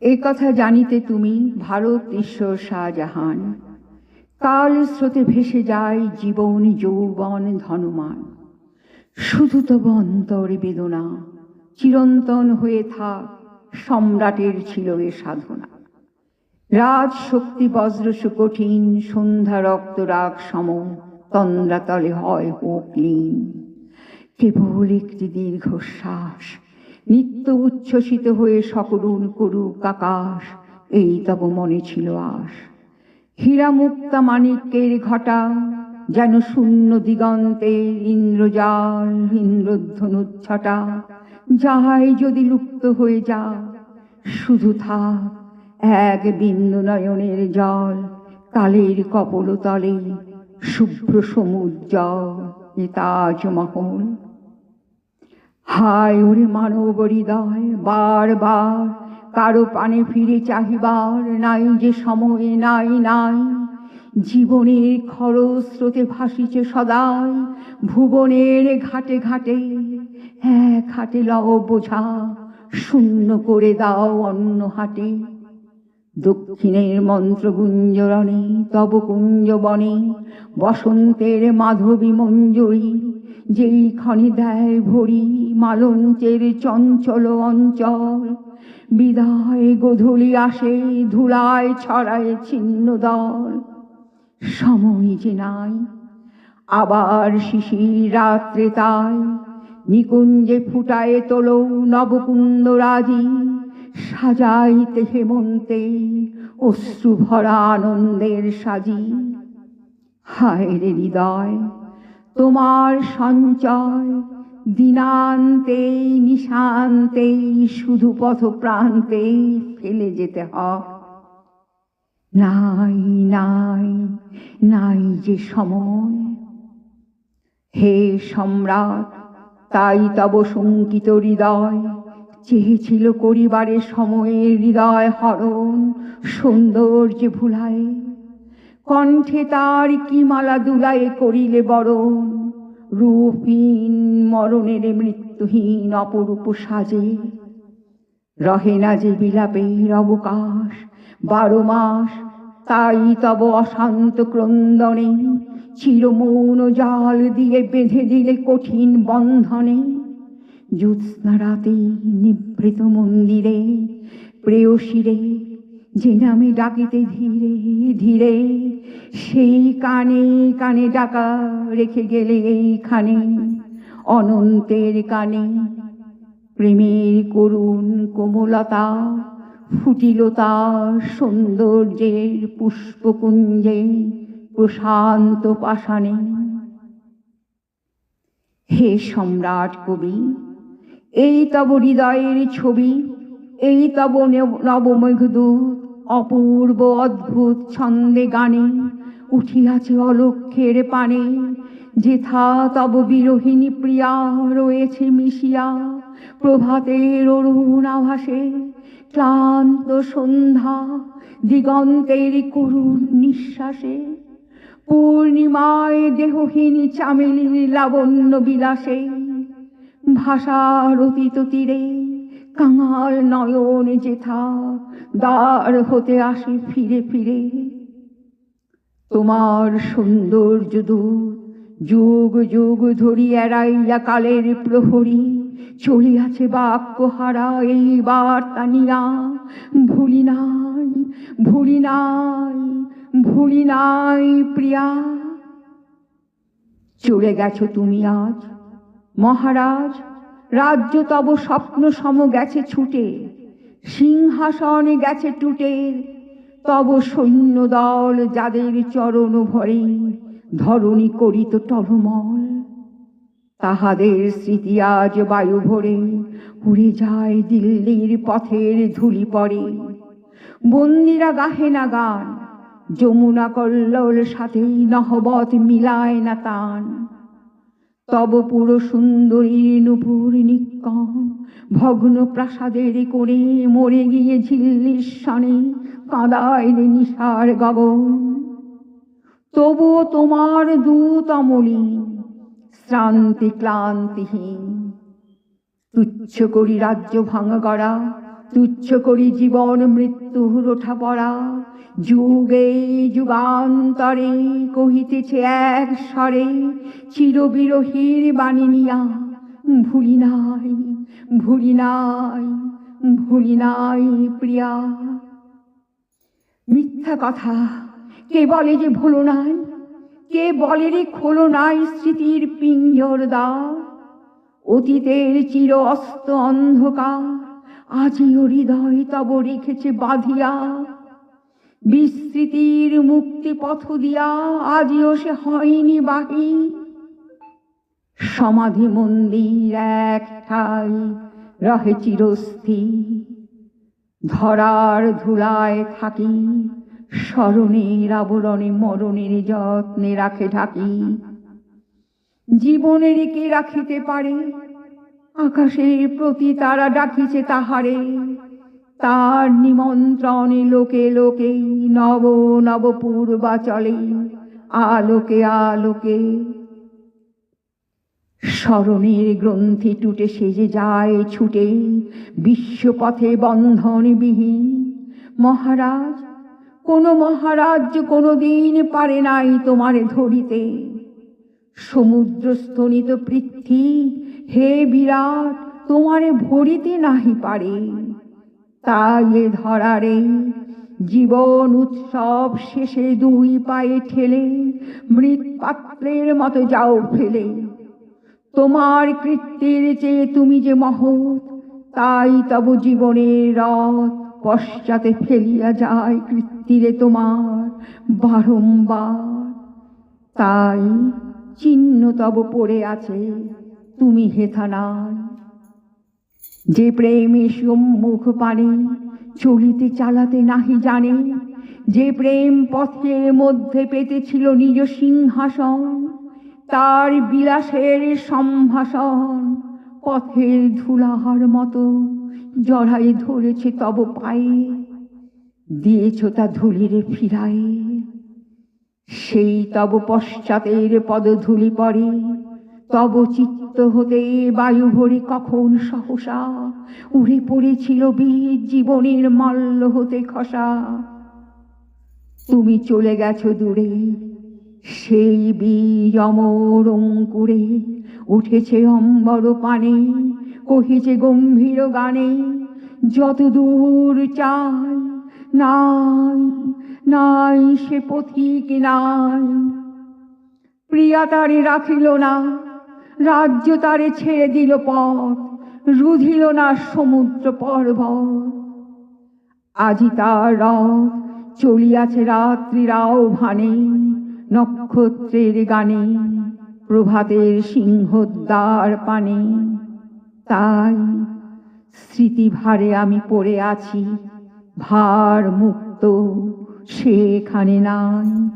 এ কথা জানিতে তুমি ভারত ঈশ্বর শাহজাহান। কাল স্রোতে ভেসে যায় জীবন যৌবন ধনমান। শুধু তব অন্তরে বেদনা, চিরন্তন হয়ে থাক সম্রাটের ছিল এ সাধনা। রাজ শক্তি বজ্র সুকঠিন সন্ধ্যা রক্ত রাগ সম, তন্দ্রাতলে হয় হোক লীন। কেবল একটি দীর্ঘশ্বাস নিত্য উচ্ছ্বসিত হয়ে সকরুণ করুক আকাশ, এই তব মনে ছিল আশ। হীরা মুক্তা মানিক্যের ঘটা যেন শূন্য দিগন্তের ইন্দ্রজাল, ইন্দ্রধনুচ্ছটা, যাহাই যদি লুপ্ত হয়ে যা শুধু থাক এক বিন্দু নয়নের জল, কালের কপলতলে শুভ্র সমুজ্জ্বল তাজমহল হায় ওরে মানব হৃদয় বার বার কারও পানে ফিরে চাহিবার নাই যে সময়, নাই নাই। জীবনের খরস্রোতে ভাসিছে সদাই, ভুবনের ঘাটে ঘাটে হ্যাঁ হাটে লও বোঝা, শূন্য করে দাও অন্য হাটে। দক্ষিণের মন্ত্র গুঞ্জরণে তব কুঞ্জবনে বসন্তের মাধবী মঞ্জুরি যেই ক্ষণে দেয় ভরি মালঞ্চের চঞ্চল অঞ্চল, বিদায় গোধূলি আসে ধুলায় ছড়ায় ছিন্ন দল সময় যে নাই, আবার শিশির রাত্রে তাই, নিকুঞ্জে ফুটায় তোলো নবকুন্দ রাজি। সাজাইতে হেমন্তে অশ্রু ভরা আনন্দের সাজি। হায় রে হৃদয়, তোমার সঞ্চয় দিনান্তে নিশান্তে শুধু পথ প্রান্তে ফেলে যেতে হয়। নাই নাই নাই যে সময়। হে সম্রাট, তাই তব শঙ্কিত হৃদয় চেয়েছিল করিবারের সময়ের হৃদয় হরণ, সৌন্দর্য ভুলায়। কণ্ঠে তার কি মালা দুলায় করিলে বরণ, রূপহীন মরণের মৃত্যুহীন অপরূপ সাজে। রহে না যে বিলাপের অবকাশ, বারো মাস, তাই তব অশান্ত ক্রন্দনে, চিরমৌন জাল দিয়ে বেঁধে দিলে কঠিন বন্ধনে। জ্যোৎস্না রাতে নিভৃত মন্দিরে, প্রেয়সীরে, যে নামে ডাকিতে ধীরে ধীরে, সেই কানে কানে ডাকা রেখে গেলে এইখানে অনন্তের কানে প্রেমের করুণ কোমলতা ফুটিল তার সৌন্দর্যের পুষ্পকুঞ্জে প্রশান্ত পাষাণে। হে সম্রাট কবি এই তব হৃদয়ের ছবি, এই তব নব- নবমেঘদূত অপূর্ব অদ্ভুত ছন্দে গানে উঠিয়াছে অলক্ষের পানে। যেথা তব বিরোহিণী প্রিয়া রয়েছে মিশিয়া, প্রভাতের অরুণ আভাসে ক্লান্ত সন্ধ্যা দিগন্তের করুণ নিঃশ্বাসে। পূর্ণিমায় দেহহীন চামেলির লাবণ্য বিলাসে ভাষার অতীত তীরে কাঙাল নয়ন যেথা দ্বার হতে আসে ফিরে ফিরে। তোমার সৌন্দর্য দূত যুগ যুগ ধরি এড়াইয়া কালের প্রহরী, চলিয়াছে বাক্য হারা এই বার্তা নিয়া। ভুলি নাই ভুলি নাই ভুলি নাই প্রিয়া। চলে গেছো তুমি আজ মহারাজ, রাজ্য তব স্বপ্ন সম গেছে ছুটে, সিংহাসনে গেছে টুটে, তব সৈন্য দল যাদের চরণ ভরে, ধরণী করিত টলমল। তাহাদের স্মৃতি আজ বায়ু ভরে, উড়ে যায় দিল্লির পথের ধুলি পড়ে বন্দিরা গাহে না গান, যমুনা কল্লোল সাথে নহবত মিলায় না তান। তব পুরো সুন্দরী নুপুর নিকন ভগ্ন প্রাসাদের করে মরে গিয়ে ঝিল্লির সনে কাঁদায় নিশার গগন। তবুও তোমার দূত অমলি শ্রান্তি ক্লান্তিহীন। তুচ্ছ করি রাজ্য ভাঙা গড়া, তুচ্ছ করি জীবন মৃত্যুর ওঠা পড়া। যুগে যুগান্তরে কহিতেছে এক স্বরে, চিরবিরহীর বাণী নিয়া ভুলি নাই ভুলি নাই ভুলি নাই প্রিয়া। মিথ্যা কথা, কে বলে যে ভুলো নাই? কে বলে রে খোলো নাই স্মৃতির পিঞ্জর দ্বার? অতীতের চির অস্ত অন্ধকার আজিও হৃদয় তব রেখেছে বাঁধিয়া। বিস্মৃতির মুক্তি পথ দিয়া আজিও সে হয়নি বাহি। সমাধি মন্দির এক ঠাই রহে চিরস্থির ধরার ধুলায় থাকি, স্মরণের আবরণে মরণের যত্নে রাখে ঢাকি। জীবনের কে রাখিতে পারে? আকাশের প্রতি তারা ডাকিছে তাহারে। তার নিমন্ত্রণে লোকে লোকে নব নব পূর্বাচলে, আলোকে আলোকে। স্মরণের গ্রন্থি টুটে সেজে যায়, ছুটে বিশ্বপথে বন্ধনবিহীন। মহারাজ, কোনো মহারাজ কোনো দিন পারে নাই তোমারে ধরিতে। সমুদ্র স্তনিত পৃথ্বী, হে বিরাট, তোমারে ভরিতে নাহি পারে। তাই ধরারে জীবন উৎসব শেষে দুই পায়ে ঠেলে মৃৎপাত্রের মতো যাও ফেলে। তোমার কৃত্যের চেয়ে তুমি যে মহৎ, তাই তব জীবনের রথ পশ্চাতে ফেলিয়া যায় কৃত্তিরে তোমার বারংবার তাই চিহ্ন তব পড়ে আছে, তুমি হেথা নাই। যে প্রেমে সম্মুখ পানে, চলিতে চালাতে নাহি জানে, যে প্রেম পথের মধ্যে পেতেছিল নিজ সিংহাসন, তার বিলাসের সম্ভাষণ পথের ধুলাহার মতো জড়াই ধরেছে তব পায়ে। দিয়েছ তা ধুলিরে ফিরায়ে, সেই তব পশ্চাতের পদধূলি পরে তব চিত্ত হতে বায়ু ভরে কখন সহসা? উড়ে পড়েছিল বীর জীবনের মল্ল হতে খসা। তুমি চলে গেছো দূরে, সেই বীর অমর অঙ্কুরে। উঠেছে অম্বর পানে, কহিছে গম্ভীর গানে, যত দূর চাই, নাই নাই সে পথিক নাই। প্রিয়া তারে রাখিল না রাজ্য তারে ছেড়ে দিল পথ, রুধিল না সমুদ্র পর্বত। আজি তার রথ চলিয়াছে রাত্রির আহ্বানে, নক্ষত্রের গানে, প্রভাতের সিংহদ্বার পানে। তাই স্মৃতি ভারে আমি পড়ে আছি, ভার মুক্ত, সেখানে নাই।